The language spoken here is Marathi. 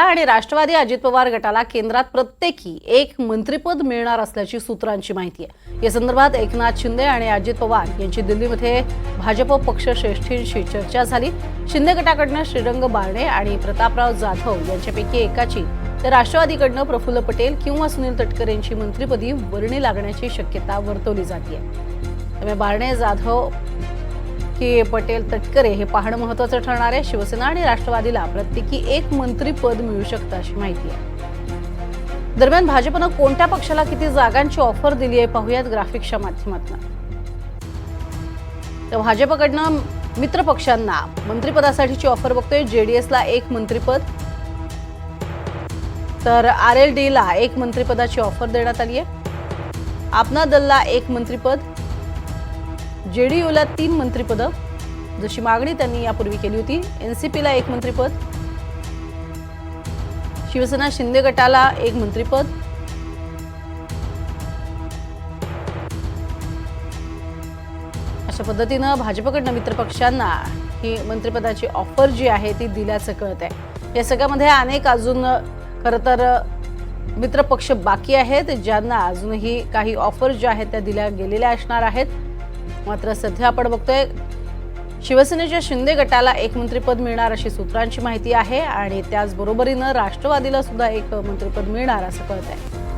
आणि राष्ट्रवादी अजित पवार गटाला केंद्रात प्रत्येकी एक मंत्रिपद मिळणार असल्याची सूत्रांची माहिती आहे. या संदर्भात एकनाथ शिंदे आणि अजित पवार यांची दिल्लीमध्ये भाजप पक्षश्रेष्ठींशी चर्चा झाली. शिंदे गटाकडनं श्रीरंग बारणे आणि प्रतापराव जाधव यांच्यापैकी एकाची तर राष्ट्रवादीकडनं प्रफुल्ल पटेल किंवा सुनील तटकरे यांची मंत्रिपदी वर्णी लागण्याची शक्यता वर्तवली जाते. त्यामुळे बारणे जाधव की पटेल तटकरे हे पाहणं महत्वाचं ठरणार आहे. शिवसेना आणि राष्ट्रवादीला प्रत्येकी एक मंत्रीपद मिळू शकतं अशी माहिती आहे. दरम्यान भाजपनं कोणत्या पक्षाला किती जागांची ऑफर दिली आहे पाहूयात ग्राफिक्सच्या माध्यमातून. तर भाजपकडनं मित्र पक्षांना मंत्रिपदासाठीची ऑफर बघतोय. जेडीएसला एक मंत्रिपद. तर आर एल डीला एक मंत्रिपदाची ऑफर देण्यात आली आहे. आपना दलला एक मंत्रिपद. जेडीयूला तीन मंत्रिपदं जशी मागणी त्यांनी यापूर्वी केली होती. एन सी पीला एक मंत्रिपद शिवसेना शिंदे गटाला एक मंत्रिपद. अशा पद्धतीनं भाजपकडनं मित्रपक्षांना ही मंत्रिपदाची ऑफर जी आहे ती दिल्याचं कळत आहे या सगळ्यामध्ये अनेक अजून खरं तर मित्रपक्ष बाकी आहेत ज्यांना अजूनही काही ऑफर ज्या आहेत त्या दिल्या गेलेल्या असणार आहेत. मात्र सध्या आपण बघतोय शिवसेनेच्या शिंदे गटाला एक मंत्रिपद मिळणार अशी सूत्रांची माहिती आहे आणि त्याचबरोबरीनं राष्ट्रवादीला सुद्धा एक मंत्रिपद मिळणार असं कळत आहे